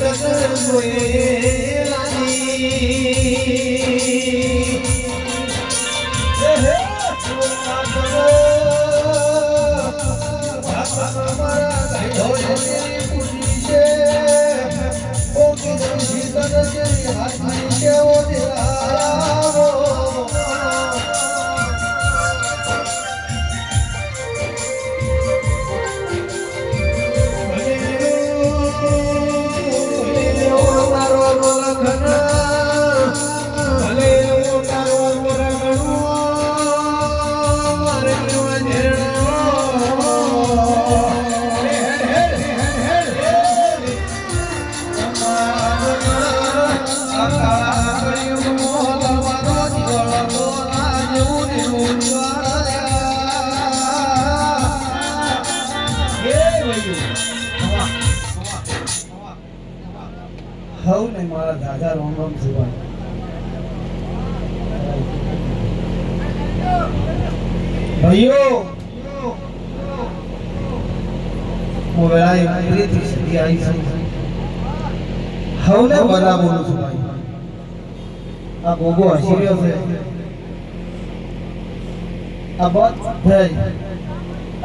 લગન જોયેલાની. દાદા રોમ રોમ જોવા ભાઈઓ વેળાએ પ્રીતિ સુધી આવી છું. હવને બરા બોલું છું ભાઈ. આ ગોગો હસી રહ્યો છે. આ બધાય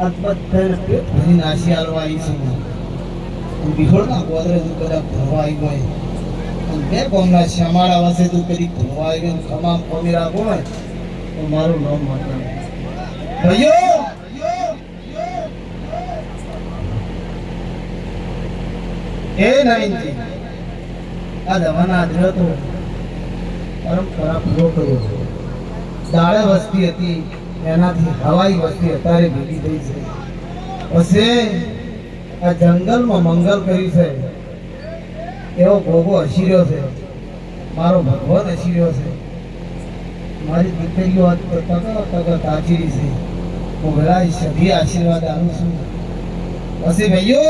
આ બધાય પેટ ભરી નાસી આલવા આવી છું. હું બિહોળના ગોદરેજ કદાચ ભરવા આવી ગયો બે કોમના શ્યામાળા વસે તું કદી ભૂલવા ગયો ખમા કોમી રાખો ને તો મારું નામ માતા ભાઈઓ! એ નવીનજી આ દવાના આદર્યો તો પરંપરા પૂરો કર્યો છે. દાળે વસ્તી હતી, એનાથી હવાઈ વસ્તી અત્યારે ભેગી થઈ છે. પછી આ જંગલમાં મંગલ કરી છે. એવો ભોગો હસી રહ્યો છે? મારો ભગવાન હસી રહ્યો છે. મારી દીકરીઓ આજ તો તગર તક છે. હું વેલા સભી આશીર્વાદ આલું છું. પછી ભાઈઓ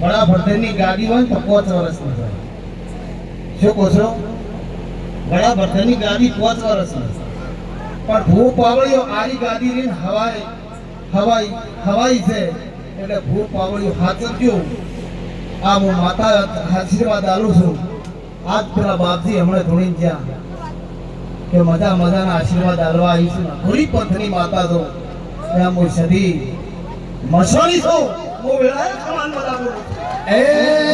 બડા ભરતરની ગાડી હોય તો પાંચ વર્ષની થાય શું કહો છો? બડા ભરતરની ગાડી પાંચ વર્ષની પણ ભૂ પાવળીઓ આરી ગાડી લઈને હવાઈ હવાઈ હવાઈ છે. એટલે ભૂ પાવળીઓ હાચવજો આ હું માતા આશીર્વાદ આલું છું. આજ પેલા બાપજી હમણાં ધોણી ગયા. કે મજા મજાના આશીર્વાદ આલવા આવીશું. ઘોડી પંથની માતા તો. ત્યાં હું સદી મસોની છું હું વેળાએ સમાન બધા એ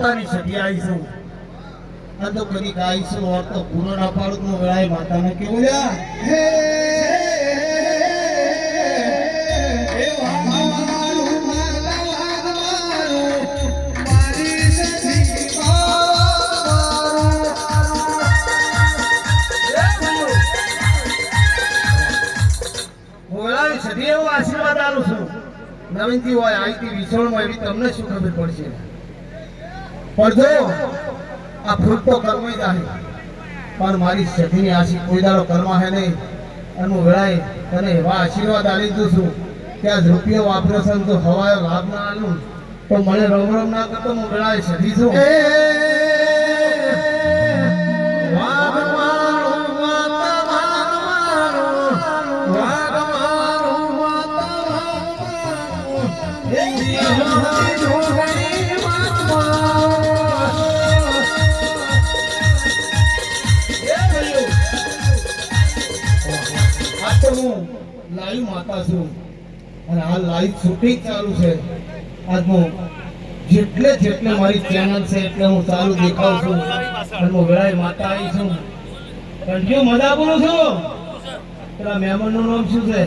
તારા વર્તાની આવીશું આ તો કદી આવીશું તો પૂરો ના પાડું તો વેળાએ માતાને કેવું લ્યા હે આશીર્વાદ આલું છું નવીનથી હોય આઈથી વિછોડમાં એવી તમને શું ખબર પડશે પણ જો આ ફૂટ તો કર્મ જાય પણ મારી સખીની આશી કોઈ દાડો કર્મ હે નહીં. અને વેળાએ તને એવા આશીર્વાદ આલી દઉં છું કે આજ રૂપિયો વાપરો છે તો હવાયો લાભ ના આલું. તો મને રમ રમ ના કરતો હું વેળાએ સધી છું. હું લાઈવ માતા છું. અને આ લાઈવ શૂટિંગ ચાલુ છે. આજ હું જેટલે જેટલે મારી ચેનલ છે, એટલે હું ચાલુ દેખાઉં છું. અને હું વેળાએ માતા આવી છું. કંઠ્યો મજા બોલું છું. પેલા મહેમાનનું નામ શું છે?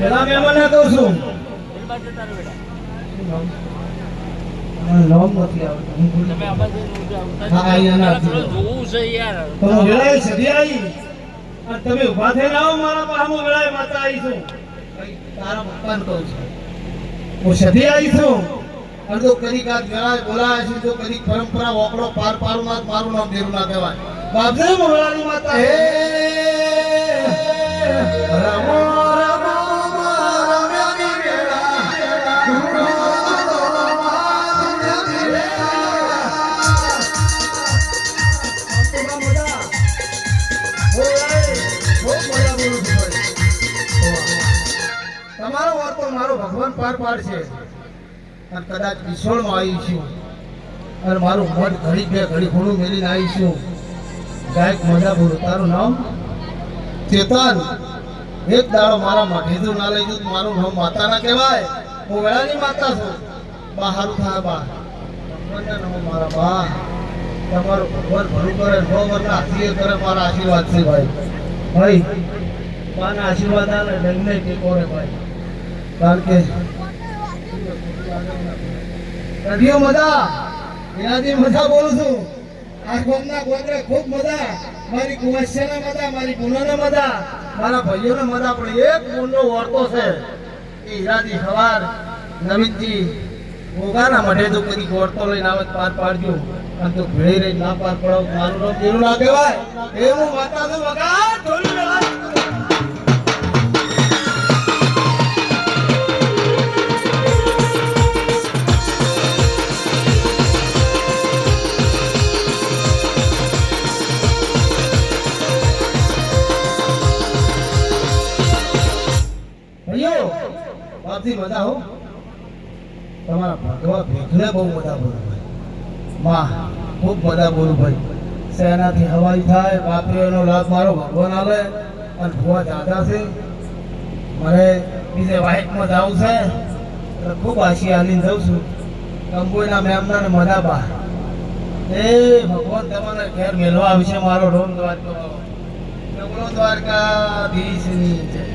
પેલા મહેમાન કહું છું. મને નામ નથી આવડતું હું તમે જોવું છે યાર. વેળાએ સધી આવી. અને તમે ઊભા થઈને આવો મારા પાસે હું વેળાએ માતા આવી છું. તારા પપ્પાને કહું છું. હું સધી આવી છું. અને જો કદી કાંઈક વેળાએ બોલાયા છે જો કદી પરંપરા ઓકડો પાર પારું ના મારું નામ દેરું ના કહેવાય. બાપજી હું વેળાની માતા. હે રમો. મારો ભગવાન પાર પાડશે. અને કદાચ વિસોળમાં આવીશું અને મારું મન ઘડી બે ઘડી ઘણું મેલીને આવીશું ગાયક મજાપુર, તારું નામ? ચેતન. એક દાડો મારા માઠેજું ના લઈ જતું મારું નામ માતા ના કહેવાય. હું વેળાની માતા છું. બા હારું થાય, બા. ભગવાનના મારા બા. તમારું ભગવાન ભરું કરે, નો વર્ષ આશીર્વાદ કરે મારા આશીર્વાદ છે ભાઈ ભાઈ બાના આશીર્વાદ આવે ડંગને ટેકો રે ભાઈ. કારણ કે કઢીઓ મજા. એનાથી મજા બોલું છું. આ ગામના ગોત્રે ખૂબ મજા. મારી કુવાસ્યાના મજા, મારી ગુનાના મજા, મારા ભાઈઓના મજા પણ એક મૂળનો વર્તો છે એ ઈરાદી સવાર નમિતજી ગોગાના મઢે તો કદી વર્તો લઈને આવે પાર પાડજો. અને તો ભેળી રહી ના પાર પડાવ. મારું નામ કેવું ના કહેવાય. એવું માતા તો વગા હો તમારા ભગવાન ભેગલા બહુ બોલું ભાઈ. માં ખૂબ મજા બોલું ભાઈ. સેનાથી હવાઈ થાય બાપરીઓનો લાભ મારો ભગવાન આવે અને ભૂવા દાદા છે. મારે બીજે વાઇટમાં જવું છે. ખૂબ આશી હાલીને જઉં છું. કંબોઈના મેમના ને મજા બા. એ ભગવાન તમારા ઘેર મેળવા આવશે મારો રોમ દ્વારકા. દ્વારકાધીશની જય.